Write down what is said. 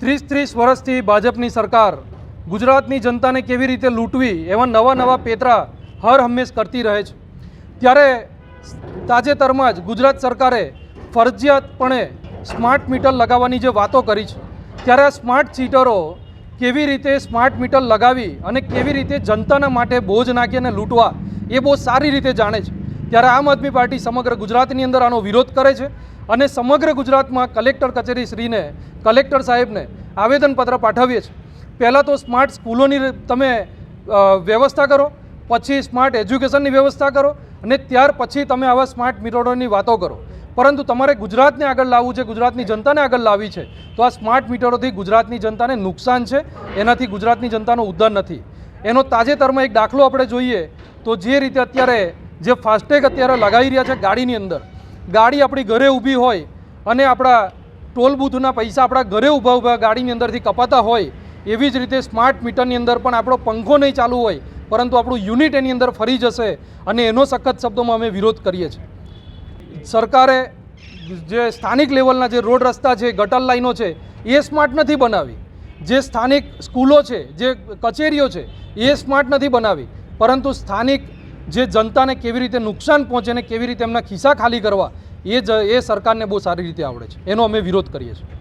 ત્રીસ ત્રીસ વર્ષથી ભાજપની સરકાર ગુજરાતની જનતાને કેવી રીતે લૂંટવી એવા નવા નવા પેતરા હર હંમેશ કરતી રહે છે. ત્યારે તાજેતરમાં જ ગુજરાત સરકારે ફરજિયાતપણે સ્માર્ટ મીટર લગાવવાની જે વાતો કરી છે, ત્યારે આ સ્માર્ટ સીટરો કેવી રીતે સ્માર્ટ મીટર લગાવી અને કેવી રીતે જનતાના માટે બોજ નાખી અને લૂંટવા એ બહુ સારી રીતે જાણે છે. ત્યારે આમ આદમી પાર્ટી સમગ્ર ગુજરાતની અંદર આનો વિરોધ કરે છે અને સમગ્ર ગુજરાતમાં કલેક્ટર કચેરી શ્રીને, કલેક્ટર સાહેબને આવેદનપત્ર પાઠવીએ છીએ. પહેલાં તો સ્માર્ટ સ્કૂલોની તમે વ્યવસ્થા કરો, પછી સ્માર્ટ એજ્યુકેશનની વ્યવસ્થા કરો અને ત્યાર પછી તમે આવા સ્માર્ટ મીટરોની વાતો કરો. પરંતુ તમારે ગુજરાતને આગળ લાવવું છે, ગુજરાતની જનતાને આગળ લાવવી છે, તો આ સ્માર્ટ મીટરોથી ગુજરાતની જનતાને નુકસાન છે, એનાથી ગુજરાતની જનતાનો ઉદ્ધાર નથી. એનો તાજેતરમાં એક દાખલો આપણે જોઈએ, તો જે રીતે અત્યારે જે ફાસ્ટેગ અત્યારે લગાવી રહ્યા છે ગાડીની અંદર. ગાડી આપણી ઘરે ઊભી હોય અને આપણા ટોલ બૂથના પૈસા આપણા ઘરે ઊભા ઊભા ગાડીની અંદરથી કપાતા હોય, એવી જ રીતે સ્માર્ટ મીટરની અંદર પણ આપણો પંખો નહીં ચાલુ હોય, પરંતુ આપણું યુનિટ એની અંદર ફરી જશે અને એનો સખત શબ્દોમાં અમે વિરોધ કરીએ છીએ. સરકારે જે સ્થાનિક લેવલના જે રોડ રસ્તા છે, ગટર લાઈનો છે, એ સ્માર્ટ નથી બનાવી. જે સ્થાનિક સ્કૂલો છે, જે કચેરીઓ છે, એ સ્માર્ટ નથી બનાવી. પરંતુ સ્થાનિક જે જનતાને કેવી રીતે નુકસાન પહોંચે ને કેવી રીતે એમના ખિસ્સા ખાલી કરવા, એ જ, એ સરકારને બહુ સારી રીતે આવડે છે. એનો અમે વિરોધ કરીએ છીએ.